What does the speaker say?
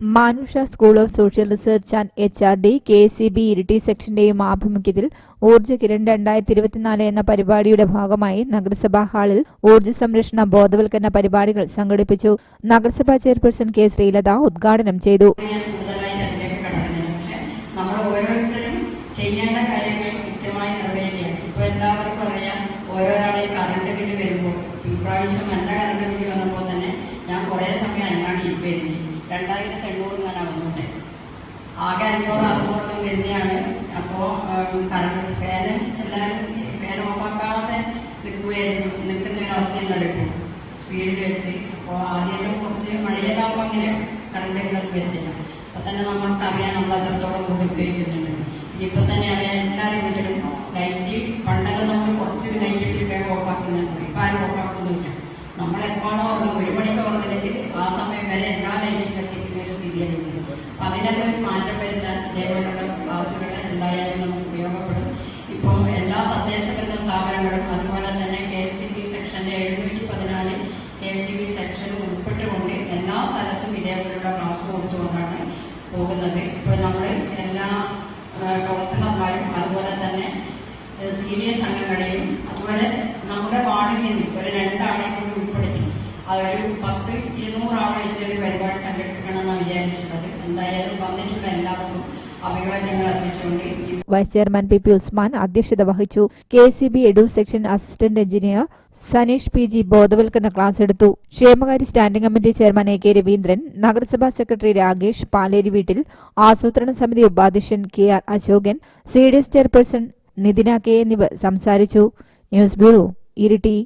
മാനുഷ school of social research and H R D K C B Iritty സെക്ഷന്റെയും ആഭിമുഖ്യത്തിൽ ഊർജ കിരൺ രണ്ടായിരത്തി ഇരുപത്തിനാല് എന്ന പരിപാടിയുടെ ഭാഗമായി നഗരസഭാ ഹാളിൽ ഊർജ സംരക്ഷണ ബോധവൽക്കരണ പരിപാടികൾ സംഘടിപ്പിച്ചു. നഗരസഭാ ചെയർപേഴ്സൺ കെ ശ്രീലത ഉദ്ഘാടനം ചെയ്തു. ചെയ്യേണ്ട കാര്യങ്ങൾ കൃത്യമായി നിറവേറ്റുക ഇപ്പൊ എല്ലാവർക്കും അറിയാം ഓരോരാളെയും കറണ്ട് ബില്ല് വരുമ്പോൾ രണ്ടായിരത്തി എണ്ണൂറ് ഞാൻ അളന്നുണ്ട്. ആകെ അഞ്ഞൂറ് അറുന്നൂറ് വരുന്നതാണ് അപ്പോൾ കറണ്ട് ഫാന് എല്ലാവരും ഫാൻ ഓഫാക്കാതെ നിൽക്കുകയായിരുന്നു. നിൽക്കുന്ന ഒരു അവസ്ഥയുണ്ടല്ലോ ഇപ്പോൾ സ്പീഡിൽ വെച്ച്. അപ്പോൾ ആദ്യം കുറച്ച് മഴയിലാവുമ്പോൾ അങ്ങനെ കറണ്ടുകളൊക്കെ വരുത്തില്ല. അപ്പൊ തന്നെ നമ്മൾക്ക് അറിയാൻ നമ്മൾ അത്രത്തോളം ഉപയോഗിക്കുന്നുണ്ട്. ഇനിയിപ്പോൾ തന്നെ അറിയാൻ എല്ലാവരും വീട്ടിലും ലൈറ്റ് പണ്ടൊക്കെ നമ്മൾ കുറച്ച് ലൈറ്റ് ഇട്ടിട്ട് ഓഫാക്കുന്നുണ്ട് ഇപ്പം ആരും ഓഫാക്കുന്നില്ല ഉറങ്ങും. ഒരു മണിക്ക് അതിനൊക്കെ മാറ്റം വരുത്താൻ ഇതേപോലുള്ള ക്ലാസ്സുകൾ എന്തായാലും നമുക്ക് ഉപയോഗപ്പെടും. ഇപ്പം എല്ലാ തദ്ദേശ ഭരണ സ്ഥാപനങ്ങളും അതുപോലെ തന്നെ കെ എസ് സി ബി സെക്ഷന്റെ എഴുന്നൂറ്റി പതിനാല് കെ എസ് സി ബി സെക്ഷനും ഉൾപ്പെട്ടുകൊണ്ട് എല്ലാ സ്ഥലത്തും ഇതേപോലുള്ള ക്ലാസ് കൊടുത്തുകൊണ്ടാണ് പോകുന്നത്. ഇപ്പൊ നമ്മൾ എല്ലാ കൗൺസിലർമാരും അതുപോലെ തന്നെ സീനിയർ സംഘങ്ങളെയും അതുപോലെ ഒരു പത്ത് ഇരുന്നൂറ് ആളെ വെച്ച് ഒരു പരിപാടി സംഘടിപ്പിക്കണമെന്നാണ് വിചാരിച്ചിട്ടുള്ളത്. എന്തായാലും വന്നിട്ടുള്ള എല്ലാവർക്കും vice chairman P P Usman അധ്യക്ഷത വഹിച്ചു. K C B Edoor section assistant engineer Saneesh P G ബോധവൽക്കരണ ക്ലാസ് എടുത്തു. ക്ഷേമകാര്യ standing committee chairman A K Raveendran നഗരസഭാ സെക്രട്ടറി രാകേഷ് പാലേരി വീട്ടിൽ ആസൂത്രണ സമിതി ഉപാധ്യക്ഷൻ K R Ashokan C D S chairperson Nithina K എന്നിവർ സംസാരിച്ചു. News bureau Iritty.